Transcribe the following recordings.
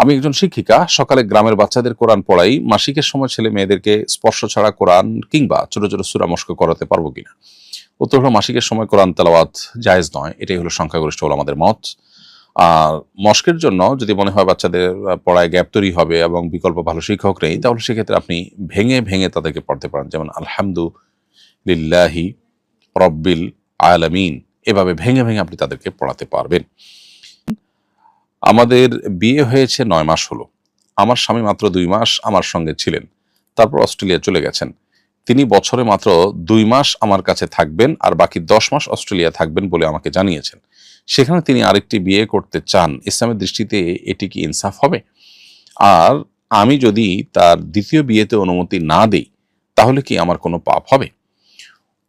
আমি একজন শিক্ষিকা, সকালে গ্রামের বাচ্চাদের কোরআন পড়াই, মাসিকের সময় ছেলে মেয়েদেরকে স্পর্শ ছাড়া কোরআন কিংবা ছোট ছোট সুরা মস্ক করাতে পারব কিনা? উত্তর হলো, মাসিকের সময় কোরআন তেলাওয়াত জায়েজ নয়, এটাই হলো সংখ্যাগরিষ্ঠ হলো আমাদের মত। আর মস্কের জন্য যদি মনে হয় বাচ্চাদের পড়ায় গ্যাপ তৈরি হবে এবং বিকল্প ভালো শিক্ষক নেই, তাহলে সেক্ষেত্রে আপনি ভেঙে ভেঙে তাদেরকে পড়তে পারেন। যেমন, আলহামদুলিল্লাহি রব্বিল আলামিন। এভাবে ভেঙে ভেঙে আপনি তাদেরকে পড়াতে পারবেন। আমাদের বিয়ে হয়েছে নয় মাস হলো। আমার স্বামী মাত্র দুই মাস আমার সঙ্গে ছিলেন। তারপর অস্ট্রেলিয়া চলে গেছেন। তিনি বছরে মাত্র দুই মাস আমার কাছে থাকবেন আর বাকি দশ মাস অস্ট্রেলিয়া থাকবেন বলে আমাকে জানিয়েছেন। সেখানে তিনি আরেকটি বিয়ে করতে চান। ইসলামের দৃষ্টিতে এটি কি ইনসাফ হবে? আর আমি যদি তার দ্বিতীয় বিয়েতে অনুমতি না দেই, তাহলে কি আমার কোনো পাপ হবে?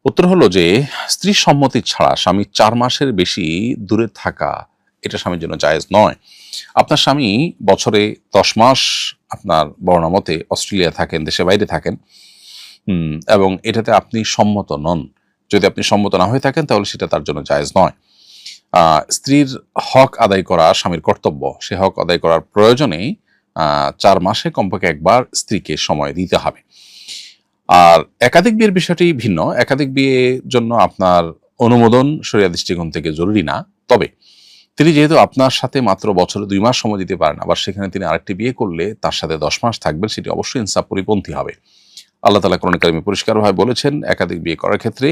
উত্তর হলো যে, স্ত্রী সম্মতি ছাড়া স্বামী চার মাসের বেশি দূরে থাকা এটা স্বামীর জন্য জায়েজ নয়। আপনার স্বামী বছরে দশ মাস আপনার বর্ণামতে অস্ট্রেলিয়া থাকেন দেশে বাইরে থাকেন এবং এটাতে আপনি সম্মত নন। যদি আপনি সম্মত না হয়ে থাকেন, তাহলে সেটা তার জন্য জায়েজ নয়। স্ত্রীর হক আদায় করা স্বামীর কর্তব্য। সে হক আদায় করার প্রয়োজনে চার মাসে কমপক্ষে একবার স্ত্রীকে সময় দিতে হবে। আর একাধিক বিয়ের বিষয়টি ভিন্ন। একাধিক বিয়ের জন্য আপনার অনুমোদন সরিয়া দৃষ্টিকোণ থেকে জরুরি না। তবে তিনি যেহেতু আপনার সাথে মাত্র বছরে দুই মাস সময় দিতে পারেন, আবার সেখানে তিনি আরেকটি বিয়ে করলে তার সাথে দশ মাস থাকবেন, সেটি অবশ্যই ইনসাফ পরিপন্থী হবে। আল্লাহ তালা কোরআন কারিমে পরিষ্কারভাবে বলেছেন, একাধিক বিয়ে করার ক্ষেত্রে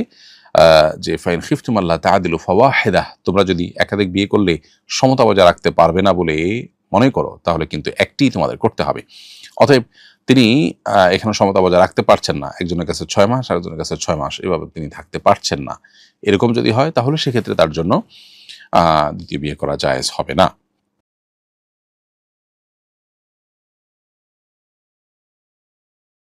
যে ফাইন খিফতুম আল্লাহ তাহাদিলু ফাওয়া হেদা তোমরা যদি একাধিক বিয়ে করলে সমতা বজায় রাখতে পারবে না বলে মনে করো, তাহলে কিন্তু একটি তোমাদের করতে হবে। অতএব তিনি এখানে সমতা বজায় রাখতে পারছেন না, একজনের কাছে ছয় মাস, আরেকজনের কাছে ছয় মাস, এভাবে তিনি থাকতে পারছেন না। এরকম যদি হয়, তাহলে সেক্ষেত্রে তার জন্য দ্বিতীয় বিয়ে করা জায়েজ হবে না।